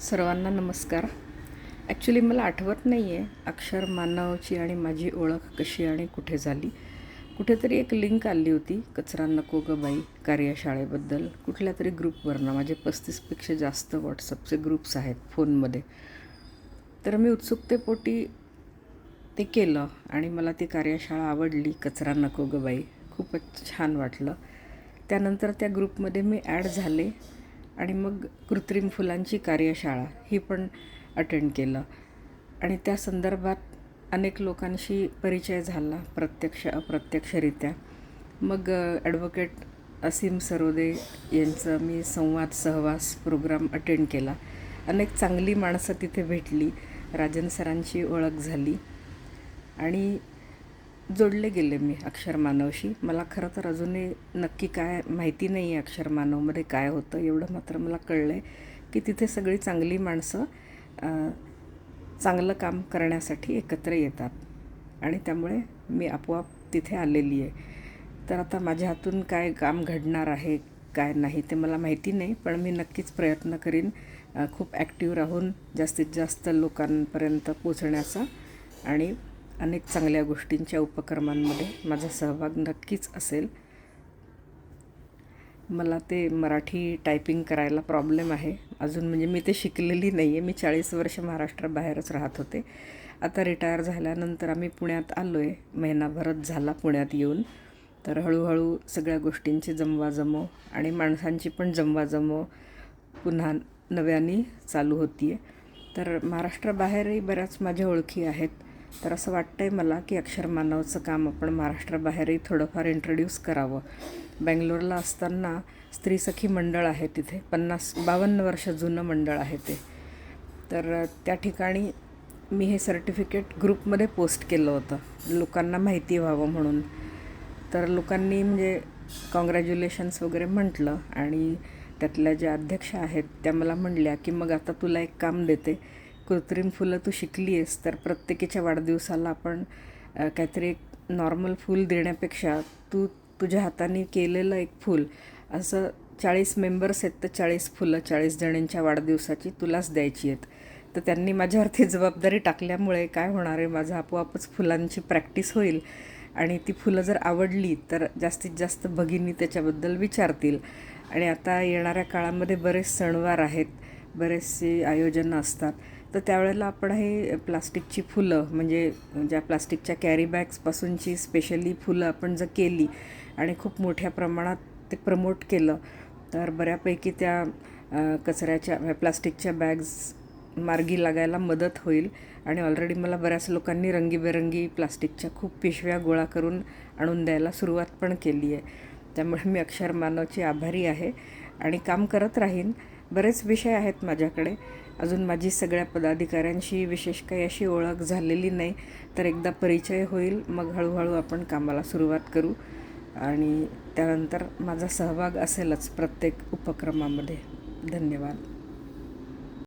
सर्वांना नमस्कार. ॲक्च्युली मला आठवत नाही आहे अक्षर मानवची आणि माझी ओळख कशी आणि कुठे झाली. कुठेतरी एक लिंक आली होती कचरा नको ग बाई कार्यशाळेबद्दल. कुठल्या तरी ग्रुपवरनं माझे पस्तीसपेक्षा जास्त व्हॉट्सअपचे ग्रुप्स आहेत फोनमध्ये. तर मी उत्सुकतेपोटी ते केलं आणि मला ती कार्यशाळा आवडली कचरा नको ग बाई. खूपच छान वाटलं. त्यानंतर त्या ग्रुपमध्ये मी ॲड झाले. आणि मग कृत्रिम फुलांची कार्यशाळा ही पण अटेंड केलं. आणि त्या संदर्भात अनेक लोकांशी परिचय झाला प्रत्यक्ष अप्रत्यक्षरित्या. मग ॲडव्होकेट असीम सरोदे यांचं मी संवाद सहवास प्रोग्राम अटेंड केला. अनेक चांगली माणसं तिथे भेटली राजन सरांची ओळख झाली. आणि जोडले गेले मी अक्षर मानवशी. मला खरं तर अजूनही नक्की काय माहिती नाही आहे अक्षर मानवमध्ये काय होतं. एवढं मात्र मला कळलं आहे की तिथे सगळी चांगली माणसं चांगलं काम करण्यासाठी एकत्र येतात. आणि त्यामुळे मी आपोआप तिथे आलेली आहे. तर आता माझ्या हातून काय काम घडणार आहे काय नाही ते मला माहिती नाही. पण मी नक्कीच प्रयत्न करीन खूप ॲक्टिव्ह राहून जास्तीत जास्त लोकांपर्यंत पोचण्याचा आणि अनेक चांगल्या गोष्टींच्या उपक्रमांमध्ये माझा सहभाग नक्कीच असेल. मला ते मराठी टायपिंग करायला प्रॉब्लेम आहे. अजून म्हणजे मी ते शिकलेली नाही आहे मी चाळीस वर्ष महाराष्ट्राबाहेरच राहत होते. आता रिटायर झाल्यानंतर आम्ही पुण्यात आलो आहे महिनाभरच झाला पुण्यात येऊन. तर हळूहळू सगळ्या गोष्टींची जमवाजमव आणि माणसांची पण जमवाजमव पुन्हा नव्याने चालू होती आहे तर महाराष्ट्राबाहेरही बऱ्याच माझ्या ओळखी आहेत. तर असं वाटतं आहे मला की अक्षर मानवचं काम आपण महाराष्ट्राबाहेरही थोडंफार इंट्रोड्यूस करावं. बँगलोरला असताना स्त्रीसखी मंडळ आहे तिथे. पन्नास बावन्न वर्ष जुनं मंडळ आहे ते. तर त्या ठिकाणी मी हे सर्टिफिकेट ग्रुपमध्ये पोस्ट केलं होतं. लोकांना माहिती व्हावं म्हणून. तर लोकांनी म्हणजे कॉंग्रॅच्युलेशन्स वगैरे म्हटलं आणि त्यातल्या ज्या अध्यक्ष आहेत त्या मला म्हणल्या की मग आता तुला एक काम देते. कृत्रिम फुलं तू शिकली आहेस तर प्रत्येकीच्या वाढदिवसाला आपण काहीतरी एक नॉर्मल फूल देण्यापेक्षा तू तुझ्या हाताने केलेलं एक फूल असं चाळीस मेंबर्स आहेत तर चाळीस फुलं चाळीस जणींच्या वाढदिवसाची तुलाच द्यायची आहेत. तर त्यांनी माझ्यावरती जबाबदारी टाकल्यामुळे काय होणार आहे माझं आपोआपच फुलांची प्रॅक्टिस होईल. आणि ती फुलं जर आवडली तर जास्तीत जास्त भगिनी त्याच्याबद्दल विचारतील. आणि आता येणाऱ्या काळामध्ये बरेच सणवार आहेत. बरेचसे आयोजनं असतात. तर त्यावेळेला आपण हे प्लास्टिकची फुलं म्हणजे ज्या प्लास्टिकच्या कॅरी बॅग्सपासूनची स्पेशली फुलं आपण जर केली आणि खूप मोठ्या प्रमाणात ते प्रमोट केलं तर बऱ्यापैकी त्या कचऱ्याच्या प्लास्टिकच्या बॅग्स मार्गी लागायला मदत होईल. आणि ऑलरेडी मला बऱ्याच लोकांनी रंगीबेरंगी प्लास्टिकच्या खूप पिशव्या गोळा करून आणून द्यायला सुरुवात पण केली आहे. त्यामुळे मी अक्षर मानवची आभारी आहे. आणि काम करत राहीन. बरेच विषय आहेत माझ्याकडे. अजून माझी सगळ्या पदाधिकाऱ्यांशी विशेष काही अशी ओळख झालेली नाही तर एकदा परिचय होईल. मग हळूहळू आपण कामाला सुरुवात करू. आणि त्यानंतर माझा सहभाग असेलच प्रत्येक उपक्रमामध्ये. धन्यवाद.